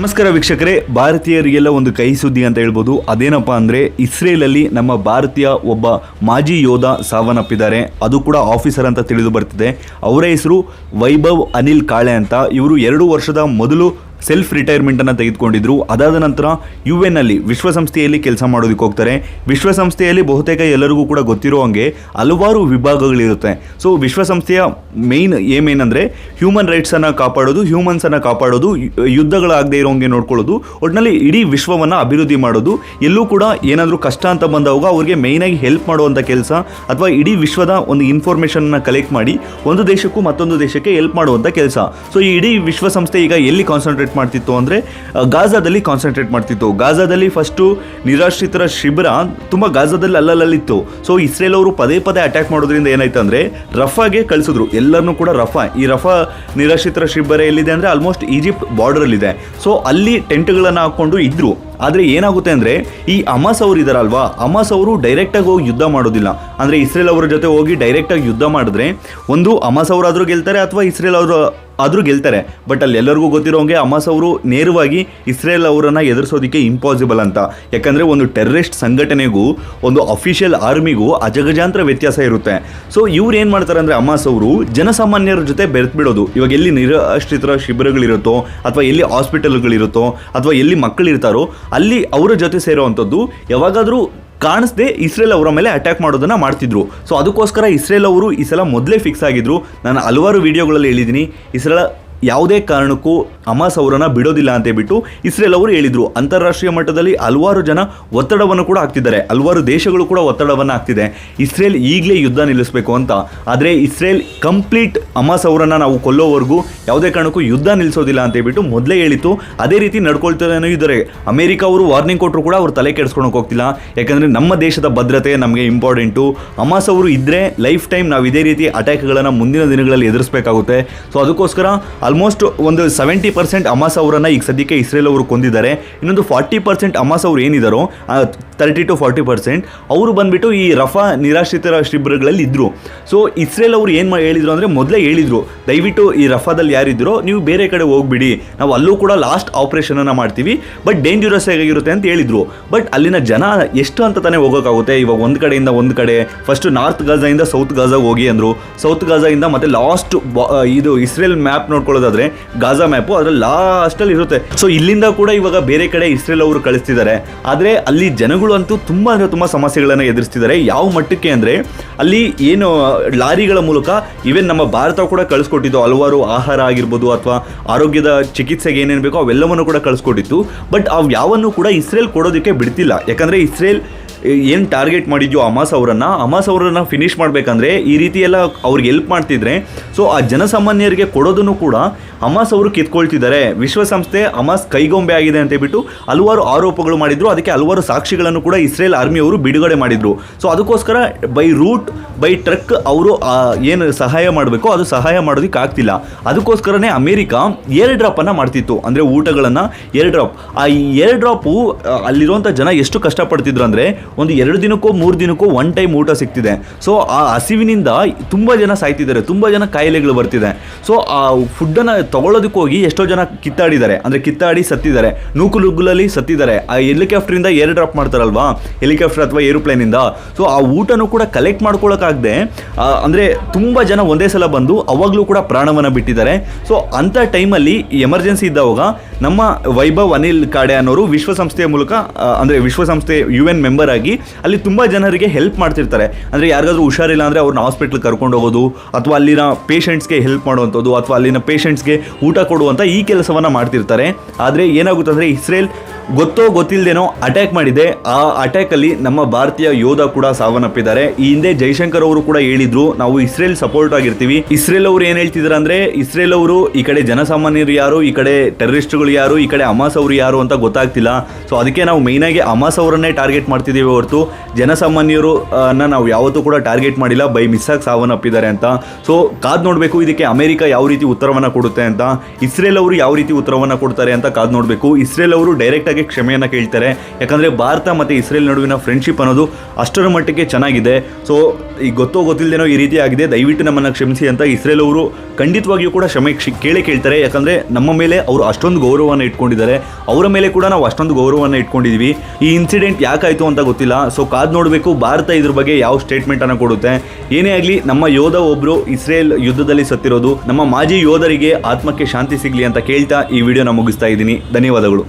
ನಮಸ್ಕಾರ ವೀಕ್ಷಕರೇ, ಭಾರತೀಯರಿಗೆಲ್ಲ ಒಂದು ಕೈ ಸುದ್ದಿ ಅಂತ ಹೇಳ್ಬೋದು. ಅದೇನಪ್ಪ ಅಂದರೆ, ಇಸ್ರೇಲಲ್ಲಿ ನಮ್ಮ ಭಾರತೀಯ ಒಬ್ಬ ಮಾಜಿ ಯೋಧ ಸಾವನ್ನಪ್ಪಿದ್ದಾರೆ. ಅದು ಕೂಡ ಆಫೀಸರ್ ಅಂತ ತಿಳಿದು ಬರ್ತಿದೆ. ಅವರ ಹೆಸರು ವೈಭವ್ ಅನಿಲ್ ಕಾಳೆ ಅಂತ. ಇವರು ಎರಡು ವರ್ಷದ ಮೊದಲು ಸೆಲ್ಫ್ ರಿಟೈರ್ಮೆಂಟ್ ರಿಟೈರ್ಮೆಂಟನ್ನು ತೆಗೆದುಕೊಂಡಿದ್ರು. ಅದಾದ ನಂತರ ಯು ಎನ್ ಅಲ್ಲಿ ವಿಶ್ವಸಂಸ್ಥೆಯಲ್ಲಿ ಕೆಲಸ ಮಾಡೋದಕ್ಕೆ ಹೋಗ್ತಾರೆ. ವಿಶ್ವಸಂಸ್ಥೆಯಲ್ಲಿ ಬಹುತೇಕ ಎಲ್ಲರಿಗೂ ಕೂಡ ಗೊತ್ತಿರೋ ಹಂಗೆ ಹಲವಾರು ವಿಭಾಗಗಳಿರುತ್ತೆ. ಸೊ ವಿಶ್ವಸಂಸ್ಥೆಯ ಮೇಯ್ನ್ ಏಮ್ ಏನಂದ್ರೆ ಹ್ಯೂಮನ್ ರೈಟ್ಸ್ ರೈಟ್ಸನ್ನು ಕಾಪಾಡೋದು ಹ್ಯೂಮನ್ಸ್ ಹ್ಯೂಮನ್ಸನ್ನು ಕಾಪಾಡೋದು, ಯುದ್ಧಗಳಾಗದೆ ಇರೋ ಇರೋಂಗೆ ನೋಡ್ಕೊಳ್ಳೋದು ಒಟ್ಟಿನಲ್ಲಿ ಇಡೀ ವಿಶ್ವವನ್ನು ಅಭಿವೃದ್ಧಿ ಮಾಡೋದು, ಎಲ್ಲೂ ಕೂಡ ಏನಾದರೂ ಕಷ್ಟ ಅಂತ ಬಂದಾಗ ಅವ್ರಿಗೆ ಆಗಿ ಹೆಲ್ಪ್ ಮಾಡುವಂಥ ಕೆಲಸ ಅಥವಾ ಇಡೀ ವಿಶ್ವದ ಒಂದು ಇನ್ಫಾರ್ಮೇಷನ್ನ ಕಲೆಕ್ಟ್ ಮಾಡಿ, ಒಂದು ದೇಶಕ್ಕೂ ಮತ್ತೊಂದು ದೇಶಕ್ಕೆ ಹೆಲ್ಪ್ ಮಾಡುವಂಥ ಕೆಲಸ. ಸೊ ಈ ಇಡೀ ವಿಶ್ವಸಂಸ್ಥೆ ಈಗ ಎಲ್ಲಿ ಕಾನ್ಸಂಟ್ರೇಟ್ ಮಾಡ್ತಿತ್ತು ಅಂದರೆ ಗಾಜಾದಲ್ಲಿ ಕಾನ್ಸಂಟ್ರೇಟ್ ಮಾಡ್ತಿತ್ತು. ಗಾಜಾದಲ್ಲಿ ಫಸ್ಟು ನಿರಾಶ್ರಿತರ ಶಿಬಿರ ತುಂಬ ಗಾಜಾದಲ್ಲಿ ಅಲ್ಲಲ್ಲಿತ್ತು ಸೊ ಇಸ್ರೇಲ್ ಅವರು ಪದೇ ಪದೇ ಅಟ್ಯಾಕ್ ಮಾಡೋದ್ರಿಂದ ಏನಾಯ್ತು ಅಂದರೆ, ರಫಾಗೆ ಕಳಿಸಿದ್ರು. ಎಲ್ಲರನ್ನೂ ಕೂಡ ರಫಾ. ಈ ರಫಾ ನಿರಾಶ್ರಿತರ ಶಿಬಿರ ಎಲ್ಲಿದೆ ಅಂದರೆ ಆಲ್ಮೋಸ್ಟ್ ಈಜಿಪ್ಟ್ ಬಾರ್ಡರಲ್ಲಿದೆ ಸೊ ಅಲ್ಲಿ ಟೆಂಟ್ಗಳನ್ನು ಹಾಕ್ಕೊಂಡು ಇದ್ದರು ಆದರೆ ಏನಾಗುತ್ತೆ ಅಂದರೆ, ಈ ಅಮಾಸ್ ಅವರು ಇದಾರಲ್ವಾ? ಅಮಾಸ್ ಅವರು ಡೈರೆಕ್ಟಾಗಿ ಹೋಗಿ ಯುದ್ಧ ಮಾಡೋದಿಲ್ಲ. ಅಂದರೆ ಇಸ್ರೇಲ್ ಅವರ ಜೊತೆ ಹೋಗಿ ಡೈರೆಕ್ಟಾಗಿ ಯುದ್ಧ ಮಾಡಿದ್ರೆ, ಒಂದು ಅಮಾಸ್ ಅವರಾದರೂ ಗೆಲ್ತಾರೆ ಅಥವಾ ಇಸ್ರೇಲ್ ಅವರು ಆದರೂ ಗೆಲ್ತಾರೆ. ಬಟ್ ಅಲ್ಲಿ ಎಲ್ಲರಿಗೂ ಗೊತ್ತಿರೋಂಗೆ ಅಮಾಸ್ ಅವರು ನೇರವಾಗಿ ಇಸ್ರೇಲ್ ಅವರನ್ನು ಎದುರಿಸೋದಕ್ಕೆ ಇಂಪಾಸಿಬಲ್ ಅಂತ. ಯಾಕಂದರೆ ಒಂದು ಟೆರರಿಸ್ಟ್ ಸಂಘಟನೆಗೂ, ಒಂದು ಅಫಿಷಿಯಲ್ ಆರ್ಮಿಗೂ ಅಜಗಜಾಂತರ ವ್ಯತ್ಯಾಸ ಇರುತ್ತೆ. ಸೊ ಇವ್ರು ಏನು ಮಾಡ್ತಾರೆ ಅಂದರೆ ಅಮಾಸ್ ಅವರು ಜನಸಾಮಾನ್ಯರ ಜೊತೆ ಬೆರೆತ್ಬಿಡೋದು ಇವಾಗ ಎಲ್ಲಿ ನಿರಾಶ್ರಿತರ ಶಿಬಿರಗಳಿರುತ್ತೋ, ಅಥವಾ ಎಲ್ಲಿ ಹಾಸ್ಪಿಟಲ್ಗಳಿರುತ್ತೋ ಅಥವಾ ಎಲ್ಲಿ ಮಕ್ಕಳಿರ್ತಾರೋ, ಅಲ್ಲಿ ಅವರ ಜೊತೆ ಸೇರೋವಂಥದ್ದು. ಯಾವಾಗಾದರೂ ಕಾಣಿಸ್ದೆ ಇಸ್ರೇಲ್ ಅವರ ಮೇಲೆ ಅಟ್ಯಾಕ್ ಮಾಡೋದನ್ನ ಮಾಡ್ತಿದ್ರು. ಸೊ ಅದಕ್ಕೋಸ್ಕರ ಇಸ್ರೇಲ್ ಅವರು ಈ ಸಲ ಮೊದಲೇ ಫಿಕ್ಸ್ ಆಗಿದ್ರು. ನಾನು ಹಲವಾರು ವಿಡಿಯೋಗಳಲ್ಲಿ ಹೇಳಿದ್ದೀನಿ, ಇಸ್ರೇಲ್ ಯಾವುದೇ ಕಾರಣಕ್ಕೂ ಹಮಾಸ್ ಅವರನ್ನು ಬಿಡೋದಿಲ್ಲ ಅಂತ ಹೇಳ್ಬಿಟ್ಟು ಇಸ್ರೇಲ್ ಅವರು ಹೇಳಿದರು. ಅಂತಾರಾಷ್ಟ್ರೀಯ ಮಟ್ಟದಲ್ಲಿ ಹಲವಾರು ಜನ ಒತ್ತಡವನ್ನು ಕೂಡ ಹಾಕ್ತಿದ್ದಾರೆ. ಹಲವಾರು ದೇಶಗಳು ಕೂಡ ಒತ್ತಡವನ್ನು ಹಾಕ್ತಿದೆ. ಇಸ್ರೇಲ್ ಈಗಲೇ ಯುದ್ಧ ನಿಲ್ಲಿಸಬೇಕು ಅಂತ. ಆದರೆ ಇಸ್ರೇಲ್ ಕಂಪ್ಲೀಟ್ ಹಮಾಸ್ ಅವರನ್ನು ನಾವು ಕೊಲ್ಲೋವರೆಗೂ ಯಾವುದೇ ಕಾರಣಕ್ಕೂ ಯುದ್ಧ ನಿಲ್ಲಿಸೋದಿಲ್ಲ ಅಂತ ಹೇಳ್ಬಿಟ್ಟು ಮೊದಲೇ ಹೇಳಿತ್ತು. ಅದೇ ರೀತಿ ನಡ್ಕೊಳ್ತಾನೆ ಇದ್ದಾರೆ. ಅಮೆರಿಕ ಅವರು ವಾರ್ನಿಂಗ್ ಕೊಟ್ಟರು ಕೂಡ ಅವ್ರು ತಲೆ ಕೆಡಿಸ್ಕೊಳಕ್ಕೆ ಹೋಗ್ತಿಲ್ಲ. ಯಾಕಂದರೆ ನಮ್ಮ ದೇಶದ ಭದ್ರತೆ ನಮಗೆ ಇಂಪಾರ್ಟೆಂಟು. ಹಮಾಸ್ ಅವರು ಇದ್ದರೆ ಲೈಫ್ ಟೈಮ್ ನಾವು ಇದೇ ರೀತಿ ಅಟ್ಯಾಕ್ಗಳನ್ನು ಮುಂದಿನ ದಿನಗಳಲ್ಲಿ ಎದುರಿಸಬೇಕಾಗುತ್ತೆ. ಸೊ ಅದಕ್ಕೋಸ್ಕರ ಆಲ್ಮೋಸ್ಟ್ ಒಂದು ಸೆವೆಂಟಿ ಪರ್ಸೆಂಟ್ ಅಮಾಸ್ ಅವರನ್ನ ಈಗ ಸದ್ಯಕ್ಕೆ ಇಸ್ರೇಲ್ ಅವರು ಕೊಂದಿದ್ದಾರೆ. ಇನ್ನೊಂದು ಫಾರ್ಟಿ ಪರ್ಸೆಂಟ್ ಅಮಾಸ್ ಅವರು ಏನಿದ್ದಾರೋ ತರ್ಟಿ ಟು ಫಾರ್ಟಿ ಪರ್ಸೆಂಟ್ ಅವರು ಬಂದ್ಬಿಟ್ಟು ಈ ರಫಾ ನಿರಾಶ್ರಿತರ ಶಿಬಿರಗಳಲ್ಲಿ ಇದ್ದರು ಸೊ ಇಸ್ರೇಲ್ ಅವರು ಏನು ಹೇಳಿದ್ರು ಅಂದರೆ ಮೊದಲೇ ಹೇಳಿದರು, ದಯವಿಟ್ಟು ಈ ರಫಾದಲ್ಲಿ ಯಾರಿದ್ರೋ ನೀವು ಬೇರೆ ಕಡೆ ಹೋಗ್ಬಿಡಿ. ನಾವು ಅಲ್ಲೂ ಕೂಡ ಲಾಸ್ಟ್ ಆಪರೇಷನನ್ನು ಮಾಡ್ತೀವಿ ಬಟ್ ಡೇಂಜರಸ್ ಆಗಿರುತ್ತೆ ಅಂತ ಹೇಳಿದರು. ಬಟ್ ಅಲ್ಲಿನ ಜನ ಎಷ್ಟು ಅಂತ ತಾನೇ ಹೋಗೋಕ್ಕಾಗುತ್ತೆ? ಇವಾಗ ಒಂದು ಕಡೆಯಿಂದ ಒಂದು ಕಡೆ ಫಸ್ಟ್ ನಾರ್ತ್ ಗಾಜಾಯಿಂದ ಸೌತ್ ಗಾಜಾಗೆ ಹೋಗಿ ಅಂದರು. ಸೌತ್ ಗಾಜಾಯಿಂದ ಮತ್ತೆ ಲಾಸ್ಟ್ ಇದು ಇಸ್ರೇಲ್ ಮ್ಯಾಪ್ ನೋಡ್ಕೊಳ್ಳೋದಾದರೆ, ಗಾಜಾ ಮ್ಯಾಪು ಅದ್ರಲ್ಲಿ ಲಾಸ್ಟಲ್ಲಿ ಇರುತ್ತೆ. ಸೊ ಇಲ್ಲಿಂದ ಕೂಡ ಇವಾಗ ಬೇರೆ ಕಡೆ ಇಸ್ರೇಲ್ ಅವರು ಕಳಿಸ್ತಿದ್ದಾರೆ. ಆದರೆ ಅಲ್ಲಿ ಜನಗಳು ಅಂತೂ ತುಂಬ ಅಂದರೆ ತುಂಬ ಸಮಸ್ಯೆಗಳನ್ನು ಎದುರಿಸ್ತಿದ್ದಾರೆ. ಯಾವ ಮಟ್ಟಕ್ಕೆ ಅಂದರೆ ಅಲ್ಲಿ ಏನು ಲಾರಿಗಳ ಮೂಲಕ ಈವನ್ ನಮ್ಮ ಭಾರತ ಕೂಡ ಕಳಿಸ್ಕೊಟ್ಟಿದ್ದು. ಹಲವಾರು ಆಹಾರ ಆಗಿರ್ಬೋದು ಅಥವಾ ಆರೋಗ್ಯದ ಚಿಕಿತ್ಸೆಗೆ ಏನೇನು ಬೇಕೋ ಅವೆಲ್ಲವನ್ನು ಕೂಡ ಕಳಿಸ್ಕೊಟ್ಟಿತ್ತು. ಬಟ್ ಅವು ಯಾವನ್ನು ಕೂಡ ಇಸ್ರೇಲ್ ಕೊಡೋದಕ್ಕೆ ಬಿಡ್ತಿಲ್ಲ. ಯಾಕಂದರೆ ಇಸ್ರೇಲ್ ಏನು ಟಾರ್ಗೆಟ್ ಮಾಡಿದ್ಯೋ ಅಮಾಸ್ ಅವರನ್ನು ಅಮಾಸ್ ಅವರನ್ನು ಫಿನಿಶ್ ಮಾಡಬೇಕಂದ್ರೆ ಈ ರೀತಿ ಎಲ್ಲ ಅವ್ರಿಗೆ ಹೆಲ್ಪ್ ಮಾಡ್ತಿದ್ರೆ ಸೊ ಆ ಜನಸಾಮಾನ್ಯರಿಗೆ ಕೊಡೋದನ್ನು ಕೂಡ ಅಮಾಸ್ ಅವರು ಕಿತ್ಕೊಳ್ತಿದ್ದಾರೆ. ವಿಶ್ವಸಂಸ್ಥೆ ಅಮಾಸ್ ಕೈಗೊಂಬೆ ಆಗಿದೆ ಅಂತ ಹೇಳ್ಬಿಟ್ಟು ಹಲವಾರು ಆರೋಪಗಳು ಮಾಡಿದ್ರು. ಅದಕ್ಕೆ ಹಲವಾರು ಸಾಕ್ಷಿಗಳನ್ನು ಕೂಡ ಇಸ್ರೇಲ್ ಆರ್ಮಿಯವರು ಬಿಡುಗಡೆ ಮಾಡಿದರು. ಸೊ ಅದಕ್ಕೋಸ್ಕರ ಬೈ ರೂಟ್ ಬೈ ಟ್ರಕ್ ಅವರು ಏನು ಸಹಾಯ ಮಾಡಬೇಕು ಅದು ಸಹಾಯ ಮಾಡೋದಕ್ಕೆ ಆಗ್ತಿಲ್ಲ. ಅದಕ್ಕೋಸ್ಕರನೇ ಅಮೇರಿಕ ಏರ್ ಡ್ರಾಪನ್ನು ಮಾಡ್ತಿತ್ತು. ಅಂದರೆ ಊಟಗಳನ್ನು ಏರ್ ಡ್ರಾಪ್ ಆ ಏರ್ ಡ್ರಾಪು ಅಲ್ಲಿರುವಂಥ ಜನ ಎಷ್ಟು ಕಷ್ಟಪಡ್ತಿದ್ರು ಅಂದರೆ ಒಂದು ಎರಡು ದಿನಕ್ಕೋ ಮೂರು ದಿನಕ್ಕೋ ಒನ್ ಟೈಮ್ ಊಟ ಸಿಗ್ತಿದೆ. ಸೊ ಆ ಹಸಿವಿನಿಂದ ತುಂಬ ಜನ ಸಾಯ್ತಿದ್ದಾರೆ, ತುಂಬ ಜನ ಕಾಯಿಲೆಗಳು ಬರ್ತಿದೆ. ಸೊ ಆ ಫುಡ್ಡನ್ನು ತಗೊಳ್ಳೋದಕ್ಕೆ ಹೋಗಿ ಎಷ್ಟೋ ಜನ ಕಿತ್ತಾಡಿದ್ದಾರೆ. ಅಂದರೆ ಕಿತ್ತಾಡಿ ಸತ್ತಿದ್ದಾರೆ. ನೂಕುಲುಗ್ಗುಲಲ್ಲಿ ಸತ್ತಿದ್ದಾರೆ. ಆ ಹೆಲಿಕಾಪ್ಟ್ರಿಂದ ಏರ್ ಡ್ರಾಪ್ ಮಾಡ್ತಾರಲ್ವಾ? ಹೆಲಿಕಾಪ್ಟರ್ ಅಥವಾ ಏರೋಪ್ಲೇನಿಂದ. ಸೊ ಆ ಊಟನೂ ಕೂಡ ಕಲೆಕ್ಟ್ ಮಾಡ್ಕೊಳ್ಳೋಕ್ಕಾಗದೆ ಅಂದರೆ ತುಂಬ ಜನ ಒಂದೇ ಸಲ ಬಂದು ಅವಾಗಲೂ ಕೂಡ ಪ್ರಾಣವನ್ನು ಬಿಟ್ಟಿದ್ದಾರೆ. ಸೊ ಅಂಥ ಟೈಮಲ್ಲಿ ಎಮರ್ಜೆನ್ಸಿ ಇದ್ದಾಗ ನಮ್ಮ ವೈಭವ್ ಅನಿಲ್ ಕಾಡೆ ಅನ್ನೋರು ವಿಶ್ವಸಂಸ್ಥೆಯ ಮೂಲಕ ಅಂದರೆ ವಿಶ್ವಸಂಸ್ಥೆ ಯು ಎನ್ ಮೆಂಬರ್ ಆಗಿ ಅಲ್ಲಿ ತುಂಬ ಜನರಿಗೆ ಹೆಲ್ಪ್ ಮಾಡ್ತಿರ್ತಾರೆ. ಅಂದರೆ ಯಾರಿಗಾದ್ರೂ ಹುಷಾರಿಲ್ಲ ಅಂದರೆ ಅವ್ರನ್ನ ಹಾಸ್ಪಿಟ್ಲಿಗೆ ಕರ್ಕೊಂಡು ಹೋಗೋದು, ಅಥವಾ ಅಲ್ಲಿನ ಪೇಷಂಟ್ಸ್ಗೆ ಹೆಲ್ಪ್ ಮಾಡುವಂಥದ್ದು, ಅಥವಾ ಅಲ್ಲಿನ ಪೇಷಂಟ್ಸ್ಗೆ ಊಟ ಕೊಡುವಂಥ ಈ ಕೆಲಸವನ್ನು ಮಾಡ್ತಿರ್ತಾರೆ. ಆದರೆ ಏನಾಗುತ್ತೆ ಅಂದರೆ ಇಸ್ರೇಲ್ ಗೊತ್ತೋ ಗೊತ್ತಿಲ್ಲದೇನೋ ಅಟ್ಯಾಕ್ ಮಾಡಿದೆ. ಆ ಅಟ್ಯಾಕಲ್ಲಿ ನಮ್ಮ ಭಾರತೀಯ ಯೋಧ ಕೂಡ ಸಾವನ್ನಪ್ಪಿದ್ದಾರೆ. ಈ ಹಿಂದೆ ಜೈಶಂಕರ್ ಅವರು ಕೂಡ ಹೇಳಿದ್ರು, ನಾವು ಇಸ್ರೇಲ್ ಸಪೋರ್ಟ್ ಆಗಿರ್ತೀವಿ. ಇಸ್ರೇಲ್ ಅವರು ಏನು ಹೇಳ್ತಿದ್ರು ಅಂದ್ರೆ, ಇಸ್ರೇಲ್ ಅವರು ಈ ಕಡೆ ಜನಸಾಮಾನ್ಯರು ಯಾರು, ಈ ಕಡೆ ಟೆರರಿಸ್ಟ್ಗಳು ಯಾರು, ಈ ಕಡೆ ಅಮಾಸ್ ಅವರು ಯಾರು ಅಂತ ಗೊತ್ತಾಗ್ತಿಲ್ಲ. ಸೊ ಅದಕ್ಕೆ ನಾವು ಮೇಯ್ನಾಗಿ ಅಮಾಸ್ ಅವರನ್ನೇ ಟಾರ್ಗೆಟ್ ಮಾಡ್ತಿದ್ದೀವಿ ಹೊರತು, ಜನಸಾಮಾನ್ಯರು ನಾವು ಯಾವತ್ತೂ ಕೂಡ ಟಾರ್ಗೆಟ್ ಮಾಡಿಲ್ಲ ಬೈ ಮಿಸ್ ಆಗಿ ಸಾವನ್ನಪ್ಪಿದ್ದಾರೆ ಅಂತ. ಸೊ ಕಾದ್ ನೋಡಬೇಕು, ಇದಕ್ಕೆ ಅಮೆರಿಕ ಯಾವ ರೀತಿ ಉತ್ತರವನ್ನು ಕೊಡುತ್ತೆ ಅಂತ. ಇಸ್ರೇಲ್ ಅವರು ಯಾವ ರೀತಿ ಉತ್ತರವನ್ನು ಕೊಡ್ತಾರೆ ಅಂತ ಕಾದ್ ನೋಡಬೇಕು. ಇಸ್ರೇಲ್ ಅವರು ಡೈರೆಕ್ಟ್ ಆಗಿ ಯೋಧಾಗೆ ಕ್ಷಮೆಯನ್ನು ಕೇಳ್ತಾರೆ. ಯಾಕಂದರೆ ಭಾರತ ಮತ್ತು ಇಸ್ರೇಲ್ ನಡುವಿನ ಫ್ರೆಂಡ್ಶಿಪ್ ಅನ್ನೋದು ಅಷ್ಟರ ಮಟ್ಟಿಗೆ ಚೆನ್ನಾಗಿದೆ. ಸೊ ಈಗ ಗೊತ್ತೋ ಗೊತ್ತಿಲ್ಲದೇನೋ ಈ ರೀತಿ ಆಗಿದೆ. ದಯವಿಟ್ಟು ನಮ್ಮನ್ನು ಕ್ಷಮಿಸಿ ಅಂತ ಇಸ್ರೇಲ್ ಅವರು ಖಂಡಿತವಾಗಿಯೂ ಕೂಡ ಕ್ಷಮೆ ಕೇಳೇ ಕೇಳ್ತಾರೆ. ಯಾಕಂದರೆ ನಮ್ಮ ಮೇಲೆ ಅವರು ಅಷ್ಟೊಂದು ಗೌರವವನ್ನು ಇಟ್ಕೊಂಡಿದ್ದಾರೆ. ಅವರ ಮೇಲೆ ಕೂಡ ನಾವು ಅಷ್ಟೊಂದು ಗೌರವವನ್ನು ಇಟ್ಕೊಂಡಿದ್ದೀವಿ ಈ ಇನ್ಸಿಡೆಂಟ್ ಯಾಕಾಯಿತು ಅಂತ ಗೊತ್ತಿಲ್ಲ. ಸೊ ಕಾದ್ ನೋಡಬೇಕು. ಭಾರತ ಇದ್ರ ಬಗ್ಗೆ ಯಾವ ಸ್ಟೇಟ್ಮೆಂಟನ್ನು ಕೊಡುತ್ತೆ. ಏನೇ ಆಗಲಿ, ನಮ್ಮ ಯೋಧ ಒಬ್ಬರು ಇಸ್ರೇಲ್ ಯುದ್ಧದಲ್ಲಿ ಸತ್ತಿರೋದು. ನಮ್ಮ ಮಾಜಿ ಯೋಧರಿಗೆ ಆತ್ಮಕ್ಕೆ ಶಾಂತಿ ಸಿಗಲಿ ಅಂತ ಕೇಳ್ತಾ ಈ ವಿಡಿಯೋನ ಮುಗಿಸ್ತಾ ಇದ್ದೀನಿ. ಧನ್ಯವಾದಗಳು.